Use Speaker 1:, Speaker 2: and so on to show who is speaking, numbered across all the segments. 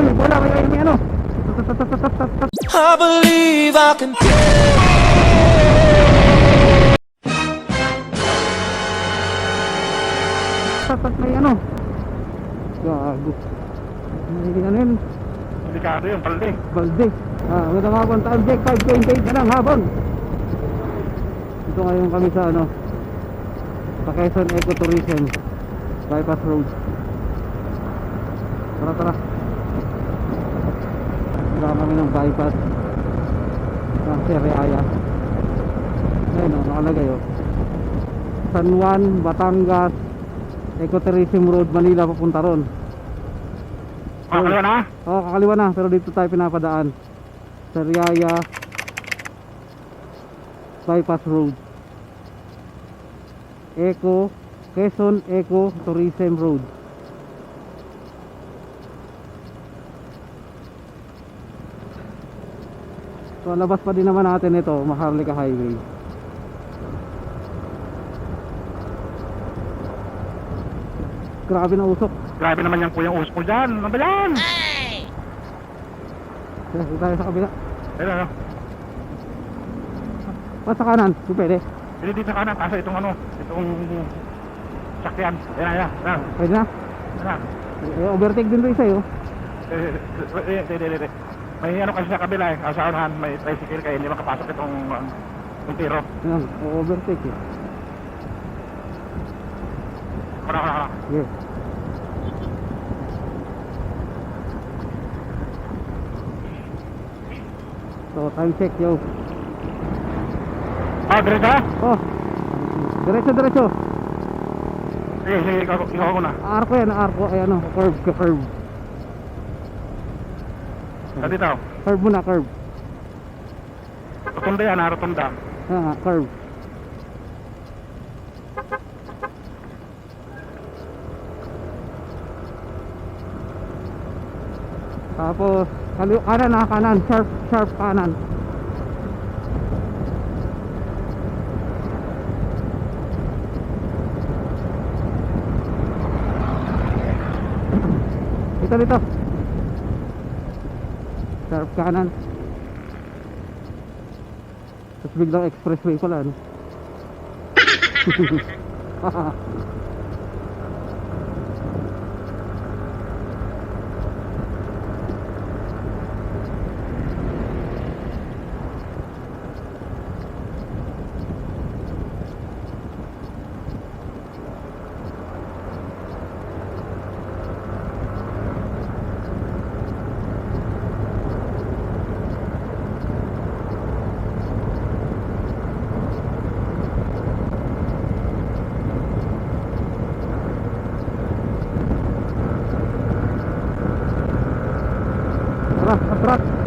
Speaker 1: Uy, wala, may, may, ano.
Speaker 2: I believe I can
Speaker 1: Tatat may ano. Gago. May ano yun,
Speaker 3: Delikado yun, palde.
Speaker 1: balde. Ah, magandang hapon, time check, 5.28 na lang hapon. Ito ngayon kami sa ano, sa Quezon Ecotourism, Bypass Road. Tara, tara. Tara kami ng bypass ng Seriaya. Ayun o, nakalagay o. San Juan, Batangas, Ecotourism Road, Manila, papunta ron.
Speaker 3: Mga kaliwa na?
Speaker 1: Oo, oh, kakaliwa na, pero dito tayo pinapadaan. Sa Riaya Bypass Road. Eco, Quezon Eco Tourism Road. So, labas pa din naman natin ito, Maharlika Highway. Grabe na usok.
Speaker 3: Grabe naman yung kuyang usok mo dyan. Ano ba yan?
Speaker 1: Dito tayo sa kabila.
Speaker 3: Ayun, ano?
Speaker 1: Pa sa kanan, kung pwede.
Speaker 3: Hindi dito sa kanan. Kaso itong ano, itong sakyan. Ayan, ayan. Ayan,
Speaker 1: Pwede na.
Speaker 3: ayan.
Speaker 1: Eh, overtake din.
Speaker 3: Eh, eh, eh, eh, eh, eh. May ano kasi sa kabila eh. Sa unahan, may tricycle kayo. Hindi makapasok itong um, itong tiro.
Speaker 1: Yan, overtake eh.
Speaker 3: Wala, wala, wala.
Speaker 1: Yes. So, time check, yo.
Speaker 3: Ah, diretso?
Speaker 1: Oh. Diretso, diretso.
Speaker 3: Sige, sige, ikaw, ikaw ako na.
Speaker 1: Arko yan, arko. Ayan o, curve ka, curve.
Speaker 3: Sa dito.
Speaker 1: Curve muna, curve.
Speaker 3: Rotunda yan ha, rotunda.
Speaker 1: Ayan nga, curve. Tapos, kaliw kanan ha, kanan, sharp, sharp kanan. Dito, dito. Sharp kanan. Tapos biglang expressway pala, ano? Tara,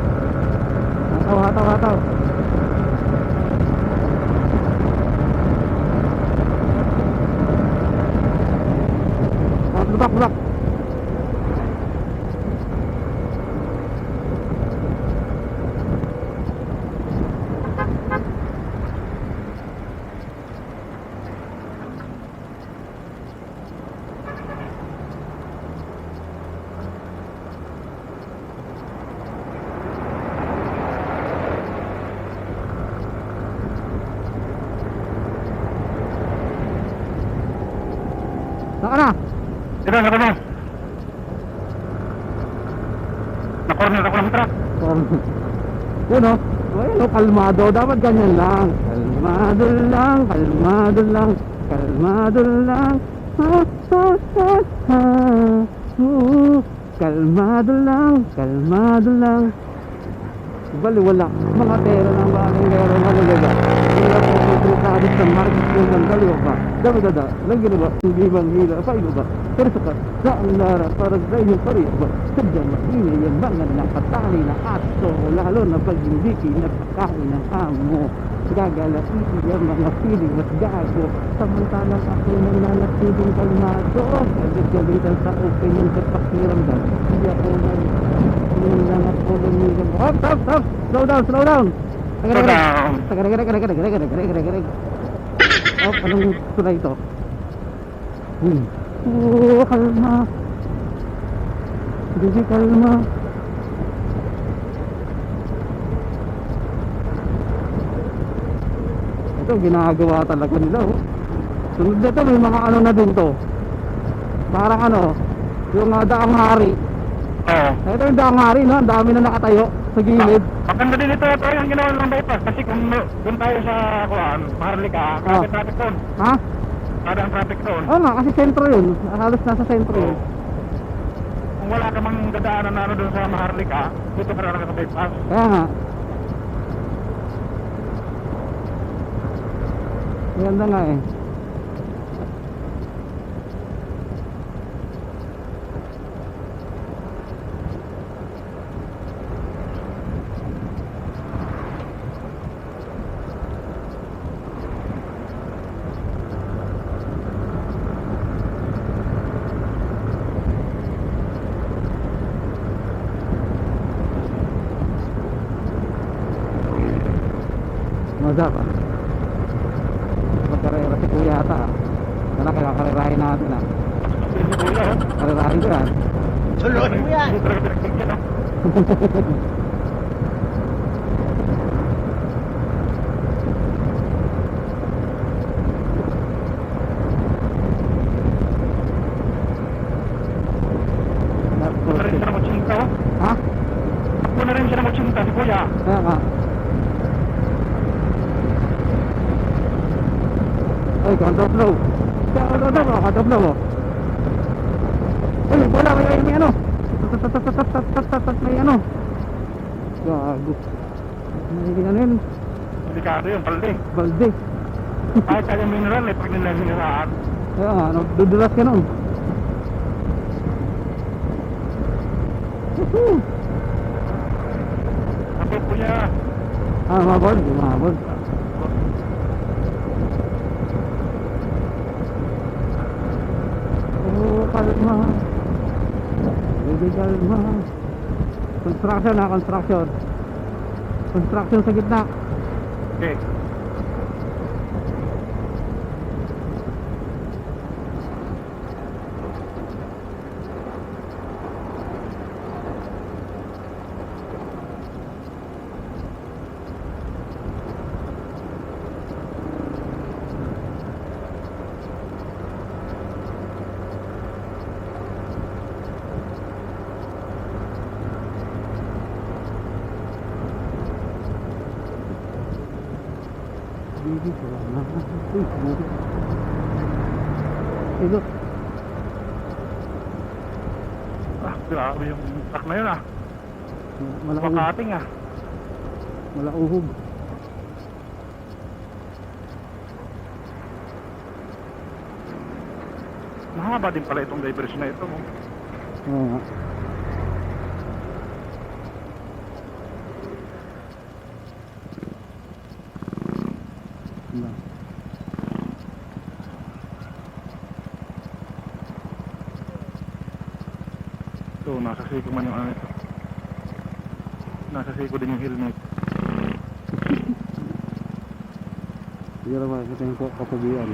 Speaker 1: Saka na.
Speaker 3: Dito, sa na. Na-corner ako ng truck.
Speaker 1: Yun o. Ayun o, kalmado. Dapat ganyan lang. Kalmado lang, kalmado lang, kalmado lang. Ha, ha, ha, ha. Oo, kalmado lang, kalmado lang. Baliwala. Mga pera ng baling pera malalaga. Wala sa market ng dada, lagi na ba? Bang hila, pa iba ba? Pero sa ka, saan nara, parang dahil yung pari ba? Sadyang maingay yung mga nakatali na aso, lalo na. Gagalasin yung mga piling mas gago. Samantalang ako nang nanatiling kalmado. Galit-galitan sa opinion sa pakiramdam. Hindi ako nang yun lang ako lumigang. Hop, hop, hop! Slow down, Tagarag, tagarag,
Speaker 3: tagarag, tagarag,
Speaker 1: tagarag, tagarag. Oh, anong gusto na ito? Hmm. Oh, kalma. Hindi kalma. Ito, ginagawa talaga nila. Oh. Sunod na ito, may mga ano na din to. Parang ano, yung uh, daang hari.
Speaker 3: Oo.
Speaker 1: Ito yung daang hari, no? Ang dami na nakatayo sa gilid.
Speaker 3: Maganda din ito ito yung ginawa ng bypass kasi kung doon tayo sa kuan, Maharlika,
Speaker 1: Ah.
Speaker 3: kada traffic doon.
Speaker 1: Ha?
Speaker 3: Kada ang traffic doon.
Speaker 1: Oo nga, kasi sentro yun. Halos nasa sentro yun.
Speaker 3: Kung wala ka mang dadaanan na ano doon sa Maharlika, dito ka na sa bypass.
Speaker 1: Kaya nga. Ganda nga eh. Mazap ah. Magkarera si kuya ata ah. Wala kaya karerahin natin ah. Karerahin ko yan.
Speaker 3: Tuloy mo yan. Hindi talaga pinagbigyan, no? Ako na rin siya ng mutsinta, oh.
Speaker 1: Ha?
Speaker 3: Ako na rin siya ng mutsinta, si kuya.
Speaker 1: Kaya nga. Ay, counter flow. Ano ba? Counter flow oh. Ay, wala may may ano. Tat-tat-tat-tat-tat-tat-tat, May ano. Gago. May ano yun.
Speaker 3: Delikado yun, palde.
Speaker 1: Balde.
Speaker 3: Kahit kaya mineral, eh, pag nila miniraan.
Speaker 1: Kaya nga, ano, dudulas ka nun. Woohoo!
Speaker 3: Ako, kuya.
Speaker 1: Ah, mabol, di mabol. Oh, kalma. Baby, kalma. Construction na, construction. Construction sa gitna.
Speaker 3: Okay.
Speaker 1: Buti. Ito.
Speaker 3: Ah, grabe yung truck na yun, ah.
Speaker 1: Malauhog.
Speaker 3: Makating, ah.
Speaker 1: Malauhog.
Speaker 3: Mahaba din pala itong diversion na ito. oh.
Speaker 1: Oo nga. Ano?
Speaker 3: Ito, nasa siko man yung ano ito. Nasa siko din yung helmet.
Speaker 1: Hindi na makikita yung kapugian.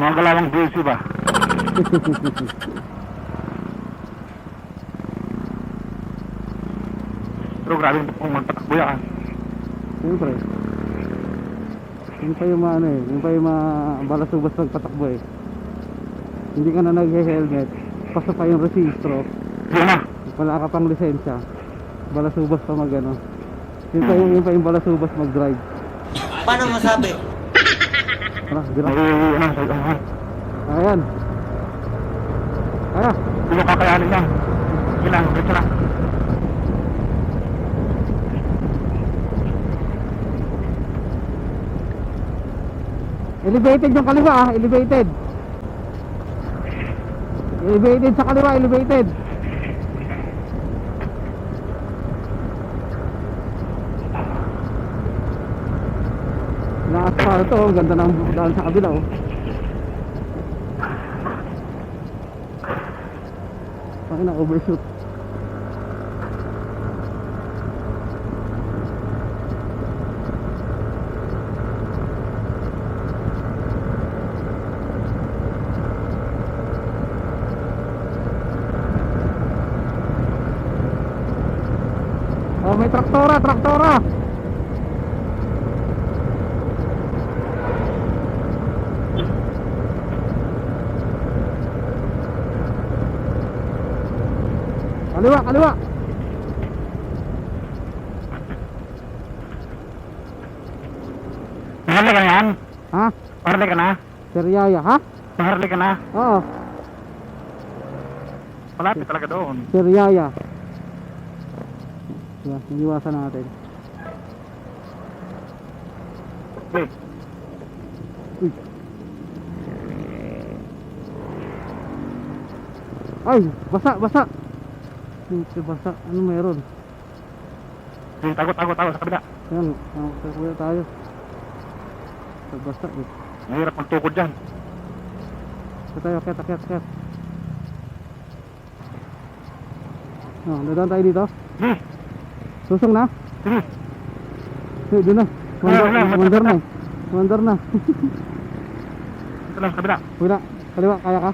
Speaker 3: Mga galawang VC ba? Pero grabe kung magpatakbo yan.
Speaker 1: Siyempre. Yun pa yung maano eh. Yun pa yung mga balasubas nagpatakbo eh. Hindi ka na nag-helmet. Pasa pa yung resistro. Wala ka pang lisensya. Balasubas pa mag ano. Yun pa yung, yun pa yung balasubas mag-drive.
Speaker 4: Paano masabi?
Speaker 1: Tara,
Speaker 3: ano.
Speaker 1: Ayan.
Speaker 3: Hindi mo kakayanin yan. Sige lang, diretso na.
Speaker 1: Elevated yung kaliwa ah. Elevated. Elevated sa kaliwa. Elevated. Na-asphalt to. Ang ganda ng daan sa kabila oh. Bakit na overshoot? Traktora, traktora. Kaliwa, kaliwa.
Speaker 3: Nakarli ka na yan?
Speaker 1: Ha?
Speaker 3: Nakarli ka na?
Speaker 1: Sir ha?
Speaker 3: Nakarli ka na?
Speaker 1: Oo.
Speaker 3: Malapit talaga doon.
Speaker 1: Sir Yaya. Yan, iniwasan natin.
Speaker 3: Okay.
Speaker 1: Uy. Ay, basa, basa. Hindi basa. Ano meron?
Speaker 3: Sige, tago, tago, tago sa kabila.
Speaker 1: Yan, kuya tayo. Basa eh.
Speaker 3: Mahirap magtukod dyan.
Speaker 1: Ito tayo, akit, akit, akit. Oh, dadaan tayo dito.
Speaker 3: Sige,
Speaker 1: Susong na.
Speaker 3: sige.
Speaker 1: Hey, doon na. Mandar,
Speaker 3: Wala, wala,
Speaker 1: mandar na. eh. Mandar na.
Speaker 3: Ito lang kabila.
Speaker 1: Wala. Kaliwa, kaya ka?